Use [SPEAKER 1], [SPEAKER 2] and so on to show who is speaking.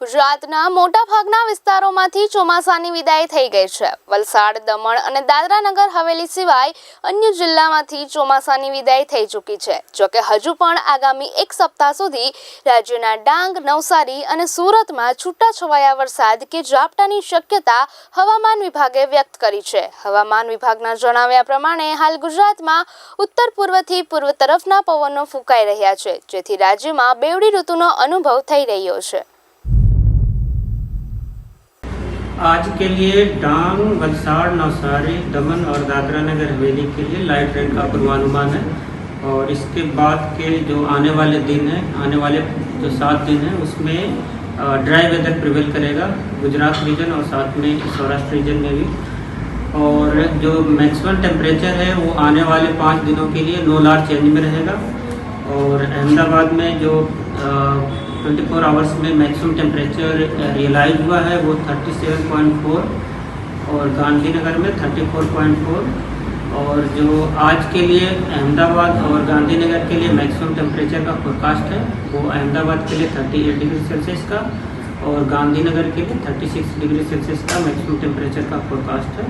[SPEAKER 1] ગુજરાતના મોટાભાગના વિસ્તારોમાંથી ચોમાસાની વિદાય થઈ ગઈ છે. વલસાડ, દમણ અને દાદરાનગર હવેલી સિવાય અન્ય જિલ્લામાંથી ચોમાસાની વિદાય થઈ ચૂકી છે. જોકે હજુ પણ આગામી એક સપ્તાહ સુધી રાજ્યના ડાંગ, નવસારી અને સુરતમાં છૂટાછવાયા વરસાદ કે ઝાપટાની શક્યતા હવામાન વિભાગે વ્યક્ત કરી છે. હવામાન વિભાગના જણાવ્યા પ્રમાણે હાલ ગુજરાતમાં ઉત્તર પૂર્વથી પૂર્વ તરફના પવનો ફૂંકાઈ રહ્યા છે, જેથી રાજ્યમાં બેવડી ઋતુનો અનુભવ થઈ રહ્યો છે.
[SPEAKER 2] आज के लिए डांग, वलसाड़, नवसारी, दमन और दादरा नगर हवेली के लिए लाइट ट्रेन का पूर्वानुमान है। और इसके बाद के जो आने वाले दिन हैं, आने वाले जो सात दिन हैं, उसमें ड्राई वेदर प्रिवेल करेगा, गुजरात रीजन और साथ में सौराष्ट्र रीजन में भी। और जो मैक्सिमम टेम्परेचर है, वो आने वाले पाँच दिनों के लिए नो लार चेंज में रहेगा। और अहमदाबाद में जो 24 आवर्स में मैक्सिमम टेम्परेचर रियलाइज़ हुआ है, वो 37.4 और गांधीनगर में 34.4 और जो आज के लिए अहमदाबाद और गांधीनगर के लिए मैक्सिमम टेम्परेचर का फोरकास्ट है, वो अहमदाबाद के लिए 38 डिग्री सेल्सियस का और गांधीनगर के लिए 36 डिग्री सेल्सियस का मैक्सिमम टेम्परेचर का फोरकास्ट है।